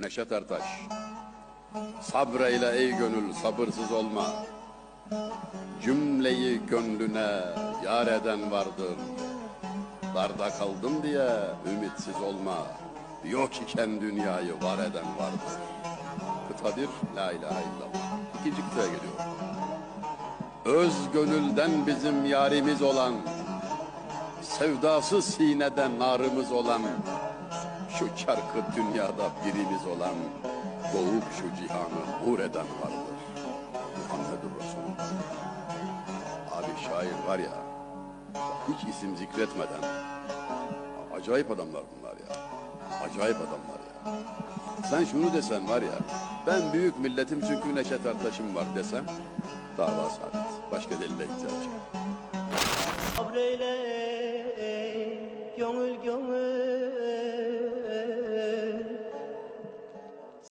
Neşet Ertaş. Sabreyle ey gönül sabırsız olma. Cümleyi gönlüne yar eden vardır. Darda kaldım diye ümitsiz olma. Yok iken dünyayı var eden vardır. Kıta la ilahe illallah. İkinci kıtaya geliyor. Öz gönülden bizim yarimiz olan, sevdası sineden narımız olan, şu çarkı dünyada birimiz olan, doğup şu cihanı nur eden vardır. Muhammedur Resulullah. Abi şair var ya, hiç isim zikretmeden, acayip adamlar bunlar ya. Acayip adamlar ya. Sen şunu desen var ya, ben büyük milletim çünkü Neşet Ertaş'ım var desem, dava sabit. Başka delile ihtiyaç yok. Sabreyle gönül gönül